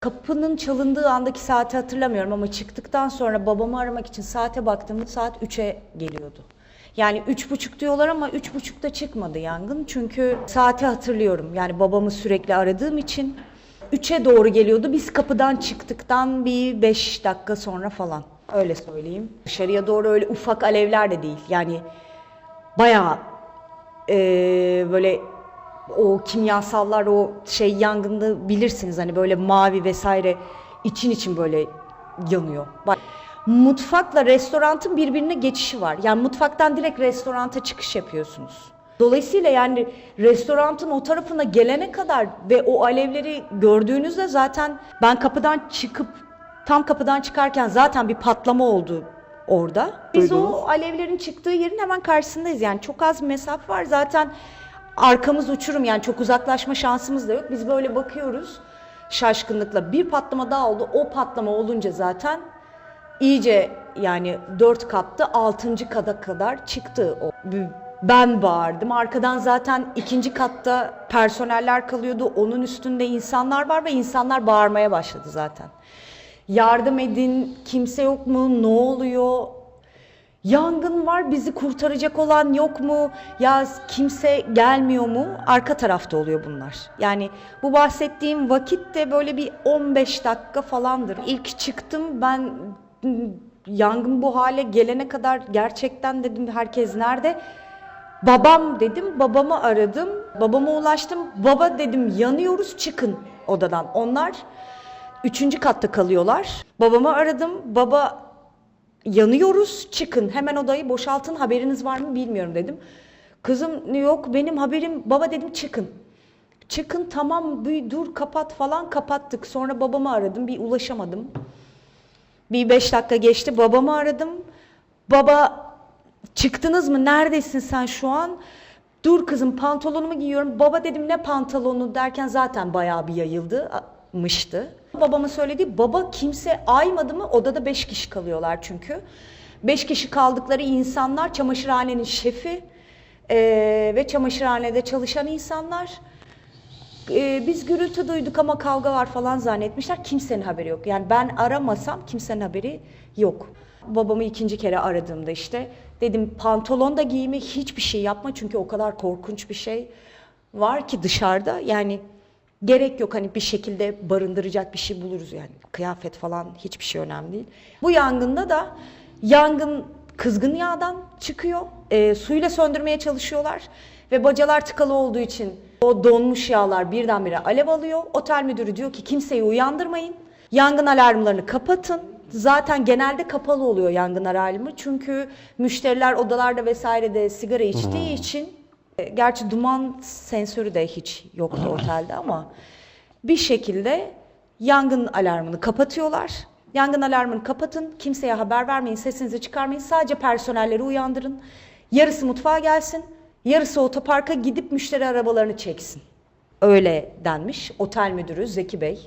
Kapının çalındığı andaki saati hatırlamıyorum ama çıktıktan sonra babamı aramak için saate baktığımda saat 3'e geliyordu. Yani üç buçuk diyorlar ama üç buçukta çıkmadı yangın. Çünkü saati hatırlıyorum. Yani babamı sürekli aradığım için 3'e doğru geliyordu. Biz kapıdan çıktıktan bir 5 dakika sonra falan. Öyle söyleyeyim. Dışarıya doğru öyle ufak alevler de değil. Yani bayağı eee, böyle o kimyasallar o şey yangında bilirsiniz hani böyle mavi vesaire için için böyle yanıyor. Bak mutfakla restorantın birbirine geçişi var. Yani mutfaktan direkt restoranta çıkış yapıyorsunuz. Dolayısıyla yani restorantın o tarafına gelene kadar ve o alevleri gördüğünüzde zaten ben kapıdan çıkıp tam kapıdan çıkarken zaten bir patlama oldu orada. Biz Duydunuz. o alevlerin çıktığı yerin hemen karşısındayız. Yani çok az mesafe var. Zaten arkamız uçurum yani çok uzaklaşma şansımız da yok. Biz böyle bakıyoruz şaşkınlıkla. Bir patlama daha oldu. O patlama olunca zaten iyice yani dört kattı altıncı kata kadar çıktı. Ben bağırdım. Arkadan zaten ikinci katta personeller kalıyordu. Onun üstünde insanlar var ve insanlar bağırmaya başladı zaten. Yardım edin, kimse yok mu, ne oluyor? Yangın var, bizi kurtaracak olan yok mu? Ya kimse gelmiyor mu? Arka tarafta oluyor bunlar. Yani bu bahsettiğim vakit de böyle bir 15 dakika falandır. İlk çıktım ben yangın bu hale gelene kadar gerçekten dedim herkes nerede? Babam dedim, babamı aradım. Babama ulaştım. Baba dedim yanıyoruz çıkın odadan. Onlar üçüncü katta kalıyorlar. Babamı aradım. Baba yanıyoruz çıkın hemen odayı boşaltın haberiniz var mı bilmiyorum dedim. Kızım yok benim haberim baba dedim çıkın. Çıkın tamam bir dur kapat falan kapattık. Sonra babamı aradım bir ulaşamadım. Bir beş dakika geçti babamı aradım. Baba çıktınız mı neredesin sen şu an? Dur kızım pantolonumu giyiyorum. Baba dedim ne pantolonu derken zaten bayağı bir yayıldımıştı. Babama söyledi baba kimse aymadı mı odada beş kişi kalıyorlar çünkü. Beş kişi kaldıkları insanlar çamaşırhanenin şefi eee, ve çamaşırhanede çalışan insanlar. Ee, biz gürültü duyduk ama kavga var falan zannetmişler. Kimsenin haberi yok. Yani ben aramasam kimsenin haberi yok. Babamı ikinci kere aradığımda işte dedim pantolon da giyme hiçbir şey yapma çünkü o kadar korkunç bir şey var ki dışarıda. Yani gerek yok hani bir şekilde barındıracak bir şey buluruz yani. Kıyafet falan hiçbir şey önemli değil. Bu yangında da yangın kızgın yağdan çıkıyor. Ee, suyla söndürmeye çalışıyorlar ve bacalar tıkalı olduğu için o donmuş yağlar birdenbire alev alıyor. Otel müdürü diyor ki kimseyi uyandırmayın. Yangın alarmlarını kapatın. Zaten genelde kapalı oluyor yangın alarmı. Çünkü müşteriler odalarda vesairede sigara içtiği için e, gerçi duman sensörü de hiç yoktu otelde ama bir şekilde yangın alarmını kapatıyorlar. Yangın alarmını kapatın, kimseye haber vermeyin, sesinizi çıkarmayın. Sadece personelleri uyandırın. Yarısı mutfağa gelsin, yarısı otoparka gidip müşteri arabalarını çeksin. Öyle denmiş otel müdürü Zeki Bey.